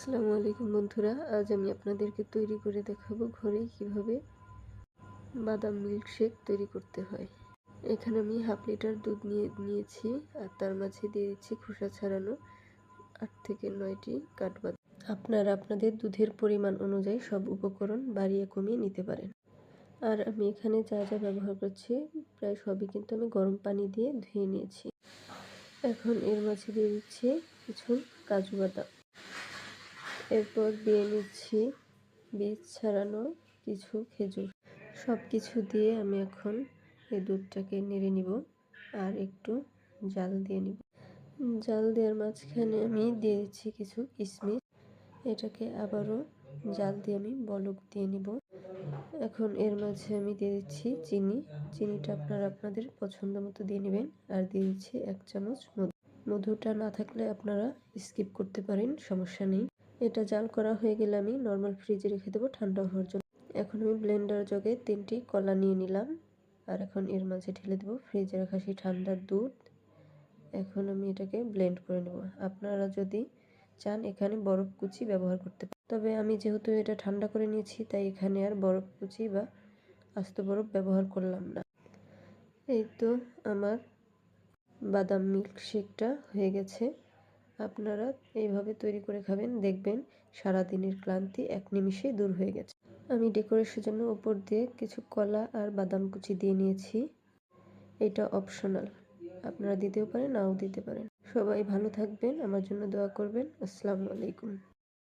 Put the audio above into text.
আসসালামু আলাইকুম বন্ধুরা, আজ আমি আপনাদেরকে তৈরি করে দেখাবো ঘরেই কীভাবে বাদাম মিল্কশেক তৈরি করতে হয়। এখানে আমি হাফ লিটার দুধ নিয়ে নিয়েছি আর তার মাঝে দিয়ে দিচ্ছি খোসা ছাড়ানো আট থেকে নয়টি কাঠবাদাম। আপনারা আপনাদের দুধের পরিমাণ অনুযায়ী সব উপকরণ বাড়িয়ে কমিয়ে নিতে পারেন। আর আমি এখানে যা যা ব্যবহার করছি, প্রায় সবই কিন্তু আমি গরম পানি দিয়ে ধুয়ে নিয়েছি। এখন এর মাঝে দিয়ে দিচ্ছি কিছু কাজু বাদাম। এরপর দিয়ে নিচ্ছি বীজ ছাড়ানো কিছু খেজুর। সব কিছু দিয়ে আমি এখন এই দুধটাকে নেড়ে নিব আর একটু জাল দিয়ে নিব। জাল দেওয়ার মাঝখানে আমি দিয়ে দিচ্ছি কিছু কিশমিশ। এটাকে আবারও জাল দিয়ে আমি বলক দিয়ে নিব। এখন এর মাঝে আমি দিয়ে দিচ্ছি চিনি। চিনিটা আপনারা আপনাদের পছন্দ মতো দিয়ে নেবেন আর দিয়ে দিচ্ছি এক চামচ মধু। মধুটা না থাকলে আপনারা স্কিপ করতে পারেন, সমস্যা নেই। এটা জাল করা হয়ে গেলে আমি নর্মাল ফ্রিজে রেখে দেবো ঠান্ডা হওয়ার জন্য। এখন আমি ব্লেন্ডার জগে তিনটি কলা নিয়ে নিলাম। আর এখন এর মাঝে ঢেলে দেবো ফ্রিজে রাখা সেই ঠান্ডার দুধ। এখন আমি এটাকে ব্লেন্ড করে নেব। আপনারা যদি চান এখানে বরফ কুচি ব্যবহার করতে পারেন। তবে আমি যেহেতু এটা ঠান্ডা করে নিয়েছি, তাই এখানে আর বরফ কুচি বা আস্ত বরফ ব্যবহার করলাম না। এই তো আমার বাদাম মিল্কশেকটা হয়ে গেছে। আপনারা এইভাবে তৈরি করে খাবেন, দেখবেন সারা দিনের ক্লান্তি এক নিমিষে দূর হয়ে গেছে। আমি ডেকোরেশনের জন্য উপর দিয়ে কিছু কলা আর বাদাম কুচি দিয়ে নিয়েছি। এটা অপশনাল। আপনারা দিতেও পারেন, নাও দিতে পারেন। সবাই ভালো থাকবেন, আমার জন্য দোয়া করবেন। আসসালামু আলাইকুম।